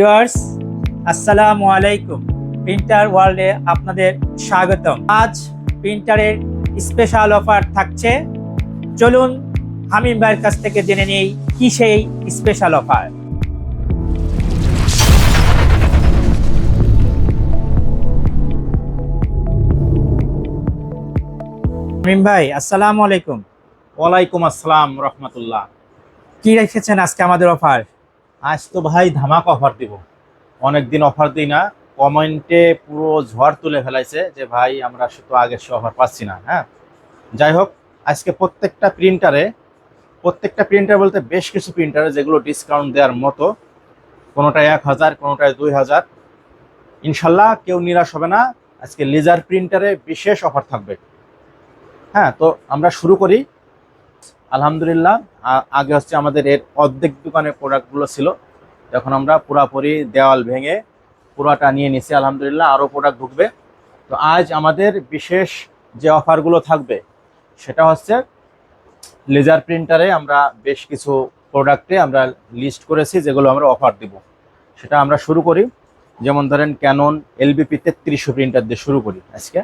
Viewers আসসালামু আলাইকুম। Printer ওয়ার্ল্ডে আপনাদের স্বাগতম। আজ প্রিন্টারের স্পেশাল অফার থাকছে। চলুন হামিম ভাইয়ের কাছ থেকে জেনে নেই কি সেই স্পেশাল অফার হামিম ভাই আসসালামু আলাইকুম। ওয়ালাইকুম আসসালাম রহমতুল্লাহ। কি রেখেছেন আজকে আমাদের অফার আজ তো ভাই ধামাক অফার দিব। অনেকদিন অফার দিই না কমেন্টে পুরো ঝড় তুলে ফেলাইছে যে ভাই আমরা তো আগে সে অফার পাচ্ছি না হ্যাঁ? যাই হোক, আজকে প্রত্যেকটা প্রিন্টারে প্রত্যেকটা প্রিন্টার বলতে বেশ কিছু প্রিন্টারে যেগুলো ডিসকাউন্ট দেওয়ার মতো কোনোটায় এক হাজার কোনোটায় দুই হাজার। ইনশাল্লাহ কেউ নিরাশ হবে না, আজকে লেজার প্রিন্টারে বিশেষ অফার থাকবে। হ্যাঁ তো আমরা শুরু করি। আলহামদুলিল্লাহ আগে হচ্ছে আমাদের এর অর্ধেক দোকানের প্রোডাক্টগুলো ছিল। এখন আমরা পুরাপুরি দেওয়াল ভেঙে পুরাটা নিয়ে নিছি, আলহামদুলিল্লাহ আরও প্রোডাক্ট ঢুকবে। তো আজ আমাদের বিশেষ যে অফারগুলো থাকবে, সেটা হচ্ছে লেজার প্রিন্টারে আমরা বেশ কিছু প্রোডাক্টে আমরা লিস্ট করেছি, যেগুলো আমরা অফার দিব। সেটা আমরা শুরু করি। যেমন ধরেন ক্যানন এলবিপি তেত্রিশশো প্রিন্টার দিয়ে শুরু করি আজকে।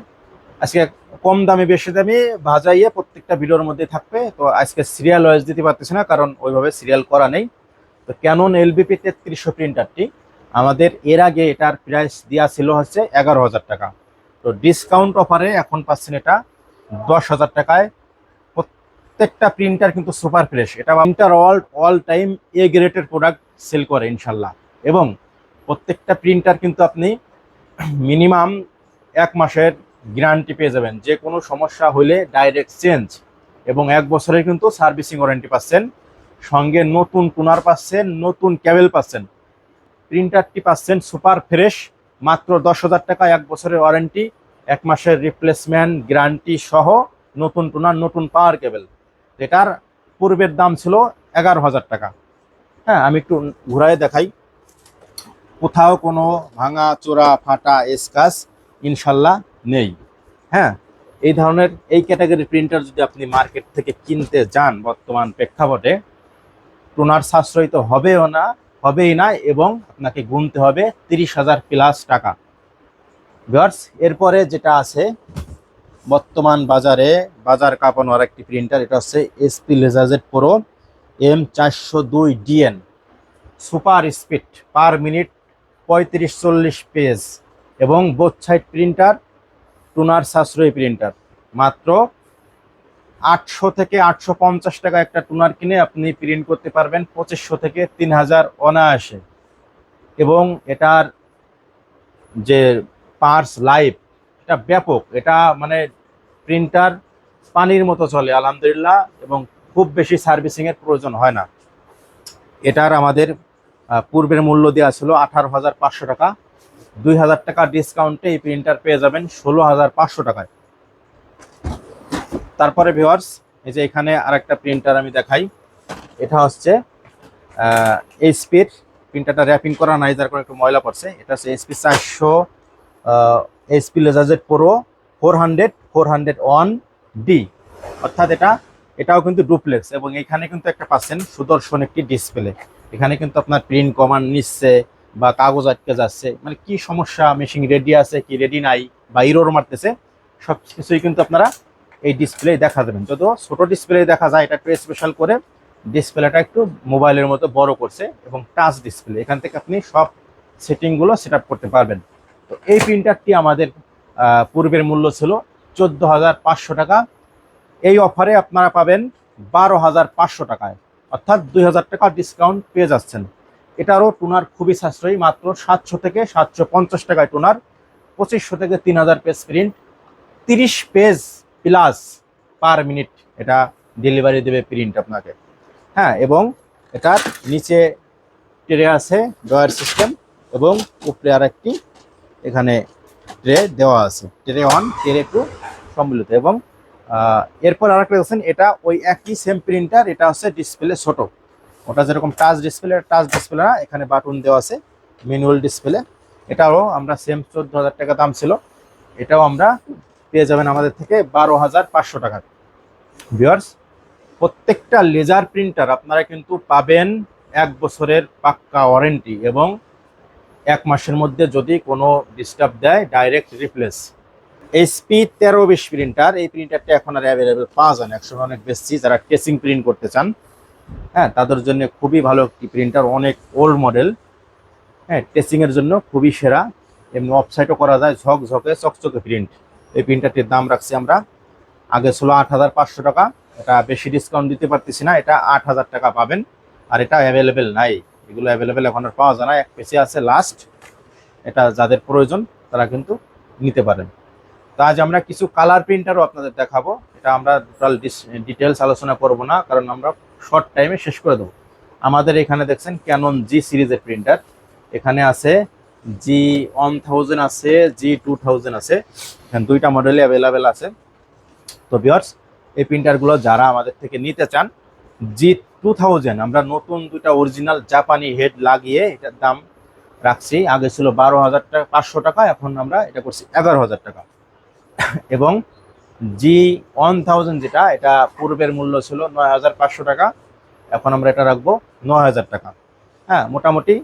আজকে কম দামে, বেশি দামে ভাজাইয়ে প্রত্যেকটা ভিডিওর মধ্যে থাকবে। তো আজকে সিরিয়াল ওয়াইজ দিতে পারতেছি না, কারণ ওইভাবে সিরিয়াল করা নেই। তো ক্যানন এলবিপি তেত্রিশশো প্রিন্টারটি আমাদের এর আগে এটার প্রাইস দেওয়া ছিল হচ্ছে এগারো হাজার টাকা। তো ডিসকাউন্ট অফারে এখন পাচ্ছেন এটা দশ হাজার টাকায়। প্রত্যেকটা প্রিন্টার কিন্তু সুপার ফ্রেশ এটা printer all all time A গ্রেডের প্রোডাক্ট সেল করে, ইনশাল্লাহ। এবং প্রত্যেকটা প্রিন্টার কিন্তু আপনি মিনিমাম এক মাসের গ্যারান্টি পেয়ে যাবেন। যে কোনো সমস্যা হলে ডাইরেক্ট চেঞ্জ এবং এক বছরের কিন্তু সার্ভিসিং ওয়ারেন্টি পাচ্ছেন। সঙ্গে নতুন টুনার পাচ্ছেন, নতুন ক্যাবেল পাচ্ছেন। প্রিন্টারটি পাচ্ছেন সুপার ফ্রেশ, মাত্র দশ হাজার টাকা এক বছরের ওয়ারেন্টি, এক মাসের রিপ্লেসমেন্ট, গ্যারান্টি সহ নতুন টুনার নতুন পাওয়ার কেবেল যেটার পূর্বের দাম ছিল এগারো হাজার টাকা। হ্যাঁ আমি একটু ঘুরায় দেখাই। কোথাও কোনো ভাঙা, চোরা, ফাটা, এসকাস ইনশাল্লাহ নেই। হ্যাঁ এই ধরনের এই ক্যাটাগরি প্রিন্টার যদি আপনি মার্কেট থেকে কিনতে যান বর্তমান প্রেক্ষাপটে টোনার সাশ্রয় তো হবেও না, হবেই না এবং আপনাকে গুনতে হবে তিরিশ হাজার প্লাস টাকা। ভিউয়ার্স এরপরে যেটা আছে, বর্তমান বাজারে বাজার কাঁপানো আর একটি প্রিন্টার এটা হচ্ছে এসপি লেজাজেট প্রো এম চারশো দুই DN super speed per minute পঁয়ত্রিশ চল্লিশ পেজ এবং বোথ সাইড প্রিন্টার টুনার সাশ্রয়ী প্রিন্টার। মাত্র আটশো থেকে আটশো পঞ্চাশ টাকা একটা টুনার কিনে আপনি প্রিন্ট করতে পারবেন পঁচিশশো থেকে তিন হাজার অনায়াসে। এবং এটার যে পার্স লাইফ এটা ব্যাপক, এটা মানে প্রিন্টার পানির মতো চলে, আলহামদুলিল্লাহ, এবং খুব বেশি সার্ভিসিংয়ের প্রয়োজন হয় না। এটার আমাদের পূর্বের মূল্য দেওয়া ছিল আঠারো হাজার পাঁচশো টাকা। দুই হাজার টাকা ডিসকাউন্টে এই প্রিন্টার পেয়ে যাবেন ষোলো হাজার পাঁচশো টাকায়। তারপরে ভিওয়ার্স এই যে এখানে আরেকটা প্রিন্টার আমি দেখাই। এটা হচ্ছে এইচপির প্রিন্টারটা র্যাপিং করা নাই, যার কারণে একটু ময়লা পড়ছে। এটা হচ্ছে এইচপি চারশো HP laserjet Pro four hundred four hundred one D অর্থাৎ এটা, এটাও কিন্তু ডুপ্লেক্স এবং এখানে কিন্তু একটা পাচ্ছেন সুদর্শন একটি ডিসপ্লে এখানে কিন্তু আপনার প্রিন্ট কমান্ড নিচ্ছে বা কাগজ আটকে যাচ্ছে মানে কি সমস্যা মেশিন রেডি আছে কি রেডি নাই, বা ইরোর মারতেছে, সব কিছুই কিন্তু আপনারা এই ডিসপ্লে দেখা দেবেন। যদিও ছোটো ডিসপ্লে দেখা যায়, এটা একটু স্পেশাল করে ডিসপ্লেটা একটু মোবাইলের মতো বড় করছে এবং টাচ ডিসপ্লে এখান থেকে আপনি সব সেটিংগুলো সেট আপ করতে পারবেন। তো এই প্রিন্টারটি আমাদের পূর্বের মূল্য ছিল চোদ্দ হাজার পাঁচশো টাকা। এই অফারে আপনারা পাবেন বারো হাজার পাঁচশো টাকায়, অর্থাৎ দুই হাজার টাকা ডিসকাউন্ট পেয়ে যাচ্ছেন। এটারও টুনার খুবই সাশ্রয়ী, মাত্র সাতশো থেকে সাতশো পঞ্চাশ টাকায় টুনার, পঁচিশশো থেকে তিন হাজার পেজ প্রিন্ট, তিরিশ পেজ প্লাস পার মিনিট এটা ডেলিভারি দেবে প্রিন্ট আপনাকে। হ্যাঁ এবং এটার নিচে ট্রে আছে ডয়ার সিস্টেম এবং উপরে আর একটি এখানে ট্রে দেওয়া আছে, ট্রে ওয়ান, ট্রে টু সম্মিলিত এবং এরপর আরেকটা দেখছেন এটা ওই একই সেম প্রিন্টার এটা হচ্ছে ডিসপ্লে ছোট। ওটা যেরকম টাচ ডিসপ্লে টাচ ডিসপ্লে না, এখানে বাটন দেওয়া আছে ম্যানুয়াল ডিসপ্লে এটাও আমরা সেম চোদ্দ হাজার টাকা দাম ছিল। এটাও আমরা পেয়ে যাবেন আমাদের থেকে বারো হাজার পাঁচশো টাকা। ভিওয়ার্স প্রত্যেকটা লেজার প্রিন্টার আপনারা কিন্তু পাবেন এক বছরের পাক্কা ওয়ারেন্টি এবং এক মাসের মধ্যে যদি কোনো ডিস্টার্ব দেয় ডাইরেক্ট রিপ্লেস এইচপি তেরো বিশ প্রিন্টার এই প্রিন্টারটা এখন আর অ্যাভেলেবেল পাওয়া যায় না। একশো অনেক বেশি যারা টেসিং প্রিন্ট করতে চান হ্যাঁ তাদের জন্য খুবই ভালো একটি প্রিন্টার অনেক ওল্ড মডেল হ্যাঁ টেসিংয়ের জন্য খুবই সেরা। এমনি অফসাইটও করা যায় ঝকঝকে চকচকে প্রিন্ট এই প্রিন্টারটির দাম রাখছি আমরা আগে ছিল আট হাজার পাঁচশো টাকা। এটা বেশি ডিসকাউন্ট দিতে পারতেছি না, এটা আট হাজার টাকা পাবেন। আর এটা অ্যাভেলেবেল নাই। এগুলো অ্যাভেলেবেল এখন আর পাওয়া যায় না, এক পেসে আছে লাস্ট এটা যাদের প্রয়োজন, তারা কিন্তু নিতে পারেন। তো আজ আমরা কিছু কালার প্রিন্টারও আপনাদের দেখাবো। এটা আমরা টোটাল ডিটেলস আলোচনা করব না, কারণ আমরা শর্ট টাইমে শেষ করে দেবো। আমাদের এখানে দেখছেন ক্যানন জি সিরিজের প্রিন্টার এখানে আছে জি ওয়ান থাউজেন্ড আছে জি টু থাউজেন্ড আছে। এখানে দুইটা মডেলে অ্যাভেলেবেল আছে। তো বিয়ার্স এই প্রিন্টারগুলো যারা আমাদের থেকে নিতে চান জি টু থাউজেন্ড আমরা নতুন দুইটা অরিজিনাল জাপানি হেড লাগিয়ে এটার দাম রাখছি। আগে ছিল বারো হাজার টাকা, পাঁচশো টাকা, এখন আমরা এটা করছি এগারো হাজার টাকা। এবং জি ওয়ান থাউজেন্ড যেটা, এটা পূর্বের মূল্য ছিল নয় হাজার পাঁচশো টাকা, এখন আমরা এটা রাখব নয় হাজার টাকা। হ্যাঁ মোটামুটি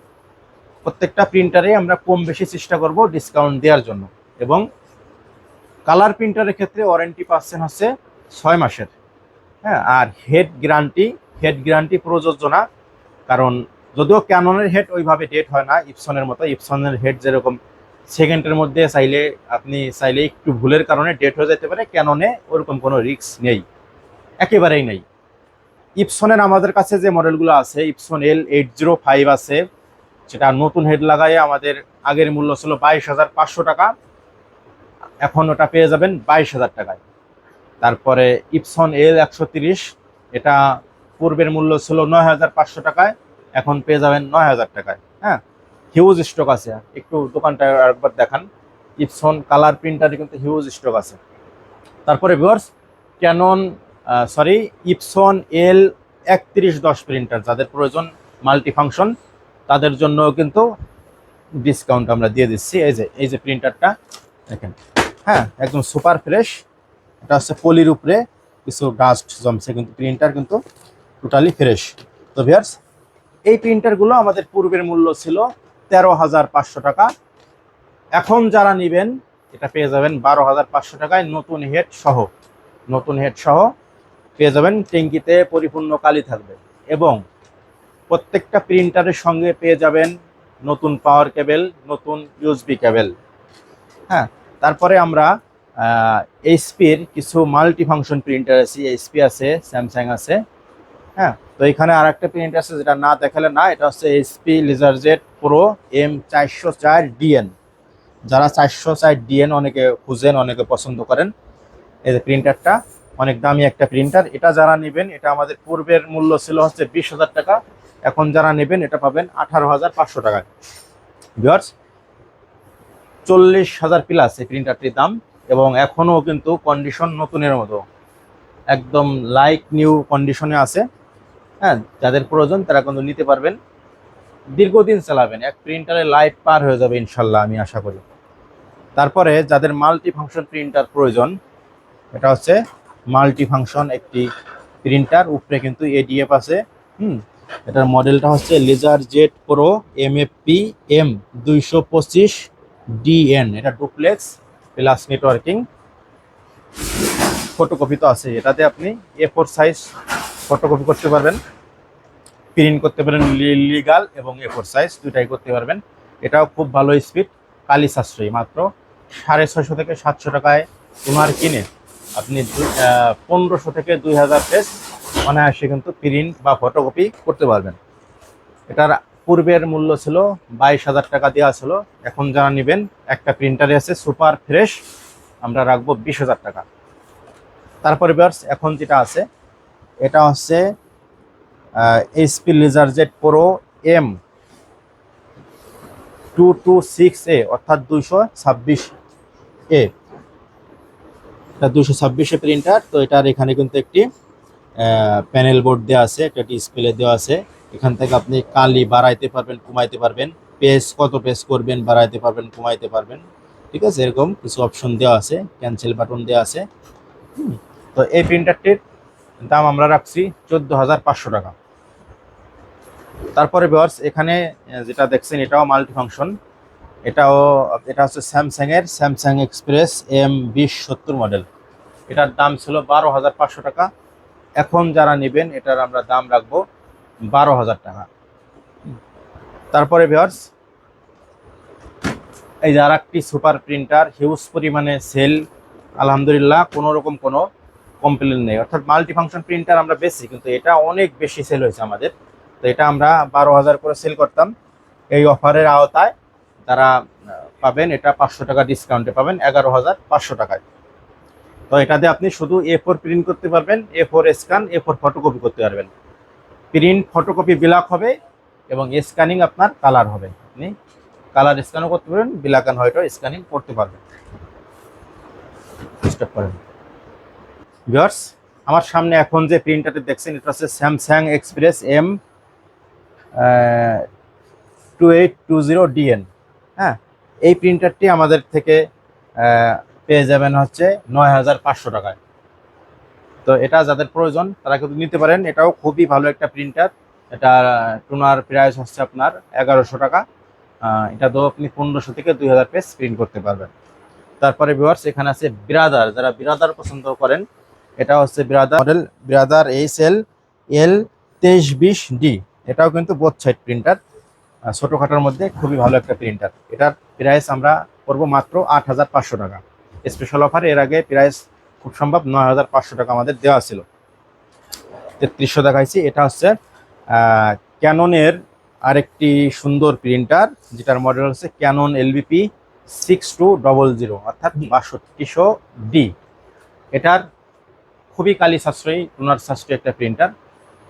প্রত্যেকটা প্রিন্টারে আমরা কম বেশি চেষ্টা করব ডিসকাউন্ট দেওয়ার জন্য। এবং কালার প্রিন্টারের ক্ষেত্রে ওয়ারেন্টি পাচ্ছেন হচ্ছে ছয় মাসের। হ্যাঁ আর হেড গ্যারান্টি হেড গ্যারান্টি প্রযোজ্য না। কারণ যদিও ক্যাননের হেড ওইভাবে ডেট হয় না ইপসনের মতো ইপসনের হেড যেরকম সেকেন্ডের মধ্যে চাইলে আপনি চাইলে একটু ভুলের কারণে ডেট হয়ে যেতে পারে ক্যাননে ওরকম কোনো রিস্ক নেই। একেবারেই নেই। ইপসনের আমাদের কাছে যে মডেলগুলো আছে Epson L eight zero five আছে সেটা নতুন হেড লাগাই আমাদের আগের মূল্য ছিল বাইশ হাজার পাঁচশো টাকা, এখন ওটা পেয়ে যাবেন বাইশ হাজার টাকায়। তারপরে ইপসন এল একশো তিরিশ, এটা পূর্বের মূল্য ছিল নয় হাজার পাঁচশো টাকায়, এখন পেয়ে যাবেন নয় হাজার টাকায় হ্যাঁ? হিউজ স্টক আছে। একটু দোকানটা একবার দেখান। ইপসন কালার প্রিন্টারে কিন্তু হিউজ স্টক আছে। তারপরে viewers Canon sorry Epson L একত্রিশ দশ প্রিন্টার যাদের প্রয়োজন মাল্টি ফাংশন তাদের জন্য কিন্তু ডিসকাউন্ট আমরা দিয়ে দিচ্ছি। এই যে এই যে প্রিন্টারটা দেখেন। হ্যাঁ একদম সুপার ফ্রেশ এটা হচ্ছে পলির উপরে কিছু ডাস্ট জমছে কিন্তু প্রিন্টার কিন্তু টোটালি ফ্রেশ তো ভিয়ার্স এই প্রিন্টারগুলো আমাদের পূর্বের মূল্য ছিল তেরো হাজার পাঁচশো টাকা। এখন যারা নেবেন, এটা পেয়ে যাবেন বারো হাজার পাঁচশো টাকায় নতুন হেড সহ। নতুন হেড সহ পেয়ে যাবেন ট্যাঙ্কিতে পরিপূর্ণ কালি থাকবে এবং প্রত্যেকটা প্রিন্টারের সঙ্গে পেয়ে যাবেন নতুন পাওয়ার কেবেল, নতুন ইউএসবি কেবেল। হ্যাঁ তারপরে আমরা এইচপির কিছু মাল্টি ফাংশন প্রিন্টার আছে, এইচপি আছে, স্যামসাং আছে। হ্যাঁ তো এখানে আর একটা প্রিন্টার আছে যেটা না দেখালে না, এটা হচ্ছে এইচপি লিজারজেট প্রো এম চারশো চার ডিএন যারা চারশো চার ডিএন অনেকে খুঁজেন, অনেকে পছন্দ করেন, এই যে প্রিন্টারটা অনেক দামি একটা প্রিন্টার এটা যারা নেবেন, এটা আমাদের পূর্বের মূল্য ছিল হচ্ছে বিশ হাজার টাকা, এখন যারা নেবেন, এটা পাবেন আঠারো হাজার পাঁচশো টাকায় বিয়ার্স চল্লিশ হাজার প্লাস এই প্রিন্টারটির দাম, এবং এখনও কিন্তু কন্ডিশন নতুনের মতো। একদম লাইক নিউ কন্ডিশনে আছে। হ্যাঁ যাদের প্রয়োজন তারা কিন্তু নিতে পারবেন। দীর্ঘদিন চালাবেন, এক প্রিন্টারে লাইফ পার হয়ে যাবে ইনশাল্লাহ, আমি আশা করি। তারপরে যাদের মাল্টি ফাংশন প্রিন্টার প্রয়োজন, এটা হচ্ছে মাল্টি ফাংশন একটি প্রিন্টার উপরে কিন্তু এডিএফ আছে। হুম, এটার মডেলটা হচ্ছে laser jet Pro M F P M দুইশো পঁচিশ ডিএন এটা ডুপ্লেক্স প্লাস নেটওয়ার্কিং ফটোকপি তো আছে এটাতে আপনি এ ফোর সাইজ ফটোকপি করতে পারবেন। প্রিন্ট করতে পারেন লিগাল এবং এ ফোর সাইজ দুটাই করতে পারবেন। এটাও খুব ভালো স্পিড কালি সাশ্রয়ী, মাত্র সাড়ে ছয়শো থেকে সাতশো টাকায় তোমার কিনে আপনি পনেরোশো থেকে দুই হাজার পেজ অনায়াসে কিন্তু প্রিন্ট বা ফটোকপি করতে পারবেন। এটার পূর্বের মূল্য ছিল বাইশ হাজার টাকা দেওয়া ছিল। এখন যারা নেবেন, একটা প্রিন্টারে আছে সুপার ফ্রেশ আমরা রাখব বিশ হাজার টাকা। তারপরে বিয়ার্স এখন যেটা আছে, এটা হচ্ছে HP laser jet Pro M two two six A অর্থাৎ দুইশো ছাব্বিশ এ এটা দুশো ছাব্বিশে প্রিন্টার তো এটার এখানে কিন্তু একটি প্যানেল বোর্ড দেওয়া আছে, একটা ডিসপ্লে দেওয়া আছে। এখান থেকে আপনি কালি বাড়াইতে পারবেন কমাইতে পারবেন। পেজ, কত পেজ করবেন, বাড়াইতে পারবেন কমাইতে পারবেন। ঠিক আছে? এরকম কিছু অপশন দেওয়া আছে ক্যান্সেল বাটন দেওয়া আছে। তো এই প্রিন্টারটির দাম আমরা রাখছি চোদ্দ হাজার পাঁচশো টাকা। তারপরে ভিওয়ার্স এখানে যেটা দেখছেন, এটাও মাল্টি ফাংশন এটাও, এটা হচ্ছে স্যামসাং এর স্যামসাং এক্সপ্রেস এম বিশ সত্তর মডেল এটার দাম ছিল বারো হাজার পাঁচশো টাকা। এখন যারা নেবেন, এটার আমরা দাম রাখব বারো হাজার টাকা। তারপরে ভিওর্স এই যে আর একটি সুপার প্রিন্টার হিউজ পরিমাণে সেল আলহামদুলিল্লাহ, কোনো রকম কোনো কমপ্লেন নেই। অর্থাৎ মাল্টি ফাংশন প্রিন্টার আমরা বেশি কিন্তু এটা অনেক বেশি সেল হয়েছে আমাদের। তো এটা আমরা বারো হাজার করে সেল করতাম। এই অফারের আওতায় তারা পাবেন এটা পাঁচশো টাকা ডিসকাউন্টে পাবেন, এগারো হাজার পাঁচশো টাকায়। তো এটাতে আপনি শুধু এ ফোর প্রিন্ট করতে পারবেন A four scan A four photocopy করতে পারবেন। প্রিন্ট ফটোকপি ব্ল্যাক হবে এবং স্ক্যানিং আপনার কালার হবে। আপনি কালার স্ক্যানও করতে পারবেন ব্ল্যাক অ্যান্ড হোয়াইটও স্ক্যানিং করতে পারবেন। আমার সামনে এখন যে প্রিন্টারটি দেখছেন, এটা হচ্ছে Samsung Xpress M two eight two zero DN হ্যাঁ এই প্রিন্টারটি আমাদের থেকে পেয়ে যাবেন হচ্ছে নয় হাজার পাঁচশো টাকায়। তো এটা যাদের প্রয়োজন, তারা কিন্তু নিতে পারেন। এটাও খুবই ভালো একটা প্রিন্টার এটা টুনার প্রাইস হচ্ছে আপনার এগারোশো টাকা। এটা তো আপনি পনেরোশো থেকে দুই হাজার পেজ প্রিন্ট করতে পারবেন। তারপরে ভিউয়ার্স এখানে আছে বিরাদার যারা বিরাদার পছন্দ করেন, এটা হচ্ছে বিরাদার মডেল বিরাদার এইচ এল এল তেইশ বিশ ডি এটাও কিন্তু বোথ সাইড প্রিন্টার ছোটোখাটোর মধ্যে খুবই ভালো একটা প্রিন্টার এটার প্রাইস আমরা করব মাত্র আট হাজার পাঁচশো টাকা। স্পেশাল অফার এর আগে প্রাইস খুব সম্ভব নয় হাজার পাঁচশো টাকা আমাদের দেওয়া ছিল। তেত্রিশশো দেখাইছি এটা হচ্ছে ক্যাননের আরেকটি সুন্দর প্রিন্টার যেটার মডেল হচ্ছে Canon LBP six two double zero অর্থাৎ বাষট্টিশো ডি এটার খুবই কালি সাশ্রয়ী টুনার সাশ্রয়ী একটা প্রিন্টার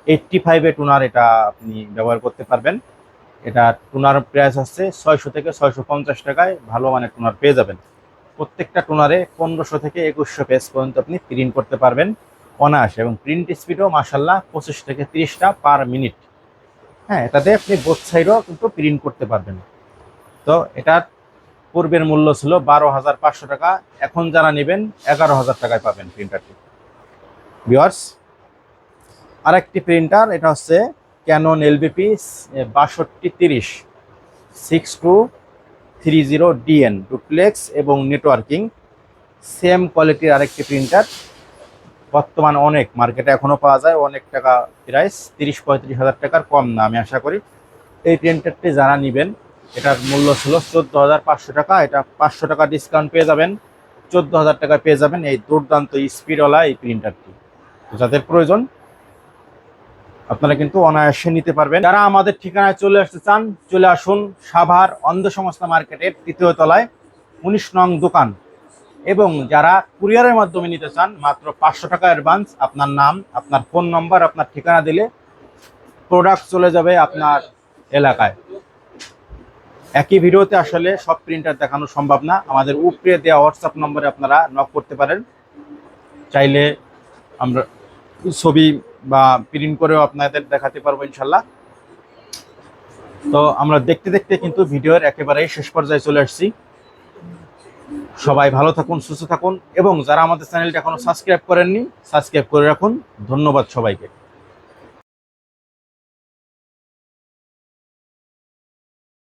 এইটটি ফাইভে টুনার এটা আপনি ব্যবহার করতে পারবেন। এটা টুনার প্রাইস হচ্ছে ছয়শো থেকে ছয়শো পঞ্চাশ টাকায়, ভালো মানের টুনার পেয়ে যাবেন। প্রত্যেকটা টুনারে পনেরোশো থেকে একুশশো পেজ পর্যন্ত আপনি প্রিন্ট করতে পারবেন অনায়াসে এবং প্রিন্ট স্পিডও মাসাল্লাহ পঁচিশ থেকে তিরিশটা পার মিনিট হ্যাঁ এটাতে আপনি বোথ সাইডও কিন্তু প্রিন্ট করতে পারবেন। তো এটার পূর্বের মূল্য ছিল বারো হাজার পাঁচশো টাকা, এখন যারা নেবেন এগারো হাজার টাকায় পাবেন প্রিন্টারটি ভিওয়ার্স আরেকটি প্রিন্টার, এটা হচ্ছে ক্যানন এলবিপি বাষট্টি তিরিশ six two three zero DN duplex এবং নেটওয়ার্কিং সেম কোয়ালিটির আরেকটি প্রিন্টার বর্তমান অনেক মার্কেটে এখনও পাওয়া যায়, অনেক টাকা প্রাইস তিরিশ পঁয়ত্রিশ হাজার টাকার কম না, আমি আশা করি। এই প্রিন্টারটি যারা নেবেন, এটার মূল্য ছিল চোদ্দ হাজার পাঁচশো টাকা, এটা পাঁচশো টাকা ডিসকাউন্ট পেয়ে যাবেন, চোদ্দ হাজার টাকা পেয়ে যাবেন এই দুর্দান্ত স্পিডওয়ালা এই প্রিন্টারটি যাদের প্রয়োজন আপনারা কিন্তু অনায়াসে নিতে পারবেন। যারা আমাদের ঠিকানায় চলে আসতে চান, চলে আসুন সাভার অন্ধ সংস্থা মার্কেটের তৃতীয় তলায় উনিশ নং দোকান। এবং যারা কুরিয়ারের মাধ্যমে নিতে চান, মাত্র পাঁচশো টাকা অ্যাডভান্স আপনার নাম, আপনার ফোন নম্বর আপনার ঠিকানা দিলে প্রোডাক্ট চলে যাবে আপনার এলাকায়। একই ভিডিওতে আসলে সব প্রিন্টার দেখানো সম্ভব না। আমাদের উপরে দেওয়া হোয়াটসঅ্যাপ নম্বরে আপনারা নক করতে পারেন। চাইলে আমরা ছবি বা প্রিন্ট করেও আপনাদের দেখাতে পারব ইনশাল্লাহ। তো আমরা দেখতে দেখতে কিন্তু ভিডিওর একেবারেই শেষ পর্যায়ে চলে আসছি। সবাই ভালো থাকুন, সুস্থ থাকুন এবং যারা আমাদের চ্যানেলটা এখনও সাবস্ক্রাইব করেননি, সাবস্ক্রাইব করে রাখুন। ধন্যবাদ সবাইকে।